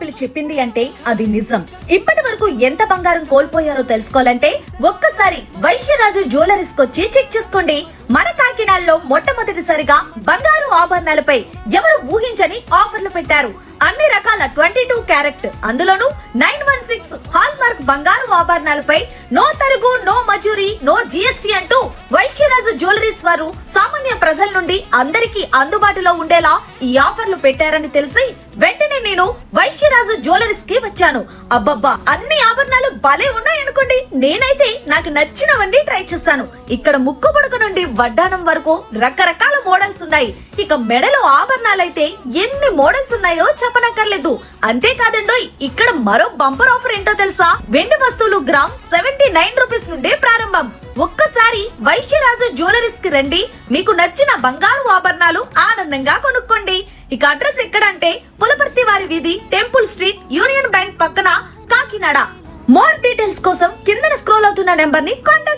పిల్ల చెప్పింది అంటే అది నిజం. ఇప్పటి వరకు ఎంత బంగారం కోల్పోయారో తెలుసుకోవాలంటే ఒక్కసారి వైశ్యరాజు జ్యువెలరీస్ వచ్చి చెక్ చేసుకోండి. మన కాకినాడలో మొట్టమొదటిసారిగా బంగారు ఆభరణాలపై ఎవరు ఊహించని ఆఫర్లు పెట్టారు. అన్ని రకాల ట్వంటీ టూ క్యారెట్ అందులోనూ nine one six hallmark బంగారు ఆభరణాలపై నో తరుగు నో మజూరి నో జిఎస్టీ అంటూ వైశ్యరాజు జ్యువెలరీస్ వారు సామాన్య ప్రజల నుండి అందరికీ అందుబాటులో ఉండేలా ఈ ఆఫర్లు పెట్టారని తెలిసి వెంటనే నేను వైశ్యరాజు జ్యువెలరీస్కి వచ్చాను. అబ్బబ్బా అన్ని ఆభరణాలు భలే ఉన్నాయనుకోండి. నేనైతే నాకు నచ్చినవన్నీ ట్రై చేశాను ఇక్కడ ముక్కు పుడక నుండి వడ్డానం వరకు రకరకాల మోడల్స్ ఉన్నాయి. ఇక మెడలో ఆభరణాలైతే ఎన్ని మోడల్స్ ఉన్నాయో చెప్పనక్కర్లేదు. అంతేకాదండోయ్ ఇక్కడ మరో బంపర్ ఆఫర్ ఏంటో తెలుసా? వెండి వస్తువులు గ్రామ్ సెవెంటీ నైన్ రూపీస్ నుండే ప్రారంభం. ఒక్కసారి వైశ్యరాజు జ్యువెలరీస్కి రండి. మీకు నచ్చిన బంగారు ఆభరణాలు ఆనందంగా కొనుక్కోండి. ఇక అడ్రస్ ఎక్కడంటే పులపర్తి వారి వీధి టెంపుల్ స్ట్రీట్ యూనియన్ బ్యాంక్ పక్కన కాకినాడ. మోర్ డీటెయిల్స్ కోసం కిందన స్క్రోల్ అవుతున్న నెంబర్ని కాంటాక్ట్